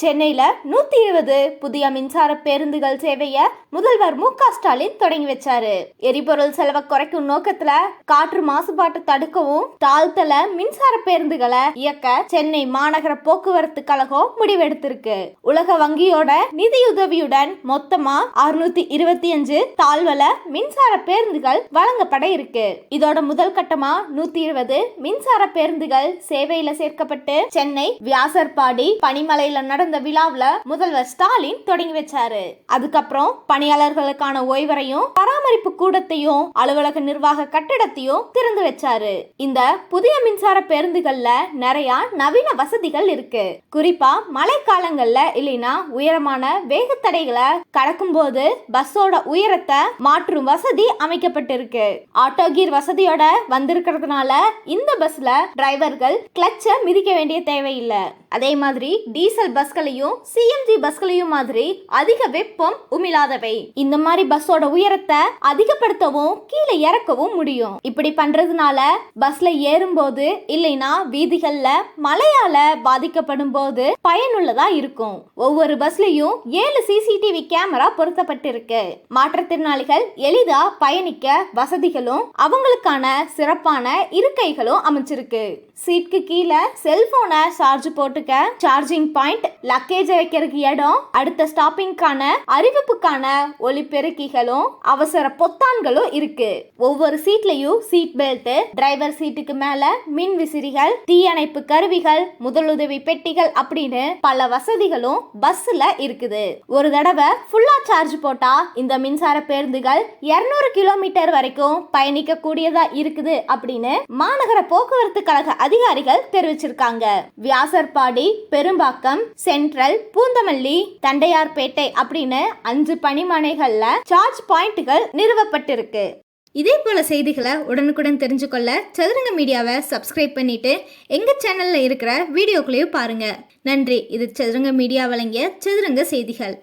சென்னையில நூத்தி இருபது புதிய மின்சார பேருந்துகள் சேவைய முதல்வர் மு க ஸ்டாலின் தொடங்கி வச்சாரு. எரிபொருள் செலவை குறைக்கும் நோக்கத்துல காற்று மாசுபாட்டை தடுக்கவும் தாழ்த்தல மின்சார பேருந்துகளை இயக்க சென்னை மாநகர போக்குவரத்து கழகம் முடிவெடுத்திருக்கு. உலக வங்கியோட நிதியுதவியுடன் மொத்தமா அறுநூத்தி இருபத்தி அஞ்சு தாழ்வல மின்சார பேருந்துகள் வழங்கப்பட இருக்கு. இதோட முதல் கட்டமா நூத்தி இருபது மின்சார பேருந்துகள் சேவையில சேர்க்கப்பட்டு சென்னை வியாசர்பாடி பனிமலையில இந்த விழாவில் முதல்வர் ஸ்டாலின் தொடங்கி வச்சாரு. அதுக்கப்புறம் பணியாளர்களுக்கான ஓய்வரையும் பராமரிப்பு கூடத்தையும் அலுவலக நிர்வாக கட்டிடத்தையும் திறந்து வச்சாரு. இந்த புதிய மின்சார பேருந்துகள்ல நிறைய நவீன வசதிகள் இருக்கு. குறிப்பா மழைக்காலங்கள்ல இல்லைன்னா உயரமான வேகத்தடைகளை கடக்கும் போது பஸ்ஸோட உயரத்தை மாற்றும் வசதி அமைக்கப்பட்டிருக்கு. ஆட்டோ கீர் வசதியோட வந்திருக்கிறதுனால இந்த பஸ்ல டிரைவர்கள் கிளட்ச மிதிக்க வேண்டிய தேவையில்லை. அதே மாதிரி டீசல் பஸ்களையும் சிஎன்ஜி பஸ்களையும் மாதிரி அதிக வெப்பம் உமிழாதவை. இந்த மாதிரி பஸ்ஸோட உயரத்தை அதிகப்படுத்தவும் கீழே இறக்கவும் முடியும். இப்படி பண்றதுனால பஸ்ல ஏறும்போது இல்லைன்னா வீதிகள்ல மழையால பாதிக்கப்படும் போது பயனுள்ளதா இருக்கும். ஒவ்வொரு பஸ்லயும் ஏழு சிசிடிவி கேமரா பொருத்தப்பட்டிருக்கு. மாற்றுத்திறனாளிகள் எளிதா பயணிக்க வசதிகளும் அவங்களுக்கான சிறப்பான இருக்கைகளும் அமைச்சிருக்கு. சீட்க்கு கீழே செல்போனை சார்ஜ் போட்டுக்க. சார்ஜிங் பாயிண்ட் லக்கேஜ் வைக்கிறதுக்கு இடம் அடுத்த ஸ்டாப்பிங்கான அறிவிப்புக்கான ஒலிபெருக்கிகளும் அவசர பொத்தான்களும் இருக்கு. ஒவ்வொரு சீட்லயும் சீட் பெல்ட் டிரைவர் சீட்டுக்கு மேல மின் விசிறிகள் தீயணைப்பு கருவிகள் முதலுதவி பெட்டிகள் அப்படின்னு பல வசதிகளும் பஸ்ல இருக்குது. ஒரு தடவை ஃபுல்லா சார்ஜ் போட்டா இந்த மின்சார பேருந்துகள் 200 கிலோமீட்டர் வரைக்கும் பயணிக்க கூடியதா இருக்குது அப்படின்னு மாநகர போக்குவரத்து கழக அதிகாரிகள் தெரிவிச்சிருக்காங்க. வியாசர்பாடி பெரும்பாக்கம் சென்ட்ரல் பூந்தமல்லி தண்டையார்பேட்டை அப்படின்னு அஞ்சு பணிமனைகள்ல சார்ஜ் பாயிண்ட்கள் நிறுவப்பட்டிருக்கு. இதே போல செய்திகளை உடனுக்குடன் தெரிஞ்சுக்கொள்ள சதுரங்க மீடியாவை சப்ஸ்கிரைப் பண்ணிட்டு எங்க சேனல்ல இருக்கிற வீடியோக்களையும் பாருங்க. நன்றி. இது சதுரங்க மீடியா வழங்கிய சதுரங்க செய்திகள்.